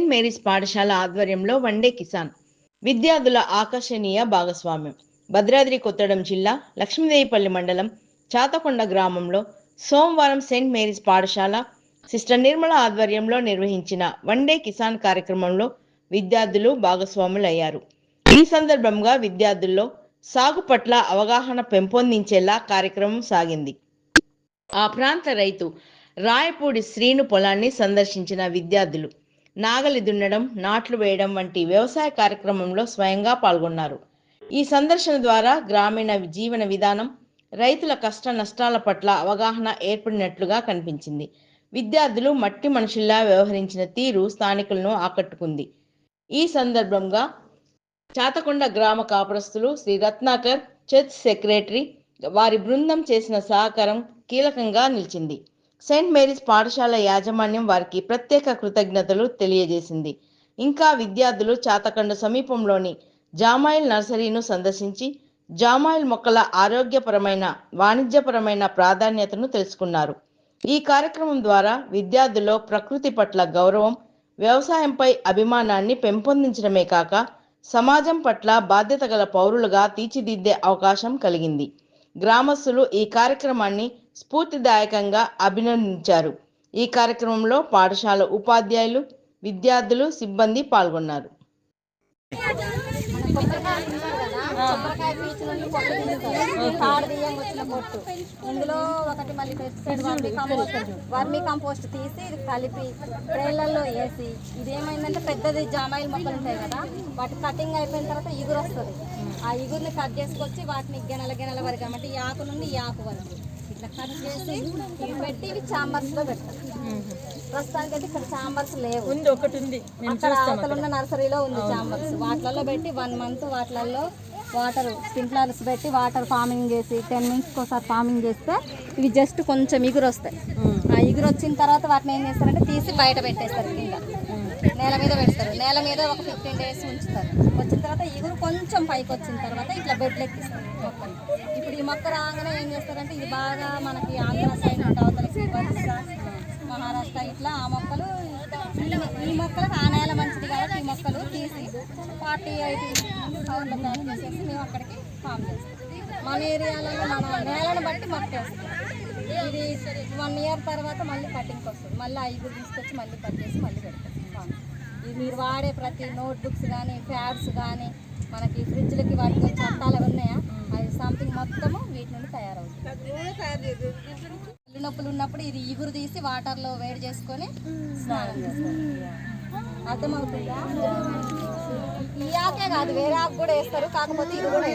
Mary's పాఠశాల ఆధ్వర్యంలో one day Kisan విద్యార్థుల ఆకర్షణీయ భాగస్వామ్యం. భద్రాద్రి కొత్తడం జిల్లా లక్ష్మీదేవిపల్లి మండలం చాతకొండ గ్రామంలో సోమవారం సెయింట్ మేరీస్ పాఠశాల సిస్టర్ నిర్మల ఆధ్వర్యంలో నిర్వహించిన వన్డే కిసాన్ కార్యక్రమంలో విద్యార్థులు భాగస్వాములయ్యారు. ఈ సందర్భంగా విద్యార్థుల్లో సాగు పట్ల అవగాహన పెంపొందించేలా కార్యక్రమం సాగింది. ఆ ప్రాంత రైతు రాయపూడి శ్రీను పొలాన్ని సందర్శించిన విద్యార్థులు నాగలి దున్నడం నాట్లు వేయడం వంటి వ్యవసాయ కార్యక్రమంలో స్వయంగా పాల్గొన్నారు. ఈ సందర్శన ద్వారా గ్రామీణ జీవన విధానం రైతుల కష్ట నష్టాల పట్ల అవగాహన ఏర్పడినట్లుగా కనిపించింది. విద్యార్థులు మట్టి మనుషుల్లా వ్యవహరించిన తీరు స్థానికులను ఆకట్టుకుంది. ఈ సందర్భంగా చాతకొండ గ్రామ కాపురస్తులు శ్రీ రత్నాకర్ చర్చ్ సెక్రటరీ వారి బృందం చేసిన సహకారం కీలకంగా నిలిచింది. సెయింట్ మేరీస్ పాఠశాల యాజమాన్యం వారికి ప్రత్యేక కృతజ్ఞతలు తెలియజేసింది. ఇంకా విద్యార్థులు చాతకండ సమీపంలోని జామాయిల్ నర్సరీను సందర్శించి జామాయిల్ మొక్కల ఆరోగ్యపరమైన వాణిజ్యపరమైన ప్రాధాన్యతను తెలుసుకున్నారు. ఈ కార్యక్రమం ద్వారా విద్యార్థుల్లో ప్రకృతి పట్ల గౌరవం వ్యవసాయంపై అభిమానాన్ని పెంపొందించడమే కాక సమాజం పట్ల బాధ్యత గల పౌరులుగా తీర్చిదిద్దే అవకాశం కలిగింది. గ్రామస్తులు ఈ కార్యక్రమాన్ని స్ఫూర్తిదాయకంగా అభినందించారు. ఈ కార్యక్రమంలో పాఠశాల ఉపాధ్యాయులు విద్యార్థులు సిబ్బంది పాల్గొన్నారు. కొబ్బరికాయ పీచు నుండి పొట్టు తాడు వచ్చిన పొట్టు ఇందులో ఒకటి మళ్ళీ pesticide vermicompost vermicompost తీసి ఇది కలిపి ట్రైలర్లో వేసి ఇది ఏమైందంటే పెద్దది జామాయిల్ మొక్కలు ఉంటాయి కదా వాటి కటింగ్ అయిపోయిన తర్వాత ఇగురు వస్తుంది. ఆ ఇగురుని కట్ చేసుకొచ్చి వాటిని గెనల గెనల వరకు కాబట్టి ఈ ఆకు నుండి ఈ ఆకు వరకు. ఇట్లా కట్ చేసి ఇవి పెట్టి ఇవి చాంబర్స్లో పెడతారు ప్రస్తుతానికి అయితే ఇక్కడ చాంబర్స్ లేవు. ఉంది ఒకటి ఉంది. అక్కడ అవతల ఉన్న నర్సరీలో ఉంది చాంబర్స్. వాటిలలో పెట్టి వన్ మంత్ వాటిలలో వాటర్ స్ప్రింక్లర్స్ పెట్టి వాటర్ ఫార్మింగ్ చేసి టెన్ మినిట్స్కి ఒకసారి ఫార్మింగ్ చేస్తే ఇవి జస్ట్ కొంచెం ఇగురు వస్తాయి. ఆ ఇగురు వచ్చిన తర్వాత వాటిని ఏం చేస్తారంటే తీసి బయట పెట్టేస్తారు కింద. నేల మీద పెడతారు. నేల మీద ఒక ఫిఫ్టీన్ డేస్ ఉంచుతారు. వచ్చిన తర్వాత ఇగురు కొంచెం పైకి వచ్చిన తర్వాత ఇట్లా బెడ్లు ఎక్కిస్తారు మొక్కలు ఈ మొక్క రాగానే ఏం చేస్తారంటే ఇది బాగా మనకి ఆంధ్ర సైడ్ ఉంటే అవతల మహారాష్ట్ర ఇట్లా ఆ మొక్కలు ఈ- మొక్కలు మొక్కలకు ఆ నేల మంచిది కాబట్టి ఈ మొక్కలు తీసి ఫార్టీ ఎయిటీ పౌండ్ల ప్యాక్ చేసేసి మేము అక్కడికి ఫామ్ చేస్తాం. మన ఏరియాలో మన నేలను బట్టి మొక్క వేస్తాం. ఇది వన్ ఇయర్ తర్వాత మళ్ళీ కటింగ్కి వస్తుంది. మళ్ళీ ఐదు తీసుకొచ్చి మళ్ళీ కట్ చేసి మళ్ళీ పెడతాం. ఫామ్ ఇది మీరు వాడే ప్రతి నోట్బుక్స్ కానీ ప్యాడ్స్ కానీ మనకి ఫ్రిడ్జ్లకి వాటికి చట్టాలు సంథింగ్ మొత్తము వీటి నుండి తయారవుతుంది. కళ్ళు నొప్పులు ఉన్నప్పుడు ఇది ఇగురు తీసి వాటర్లో వేడి చేసుకొని స్నానం చేస్తారు. అర్థమవుతుందా? ఈ ఆకే కాదు వేరే ఆకు కూడా వేస్తారు కాకపోతే ఇది కూడా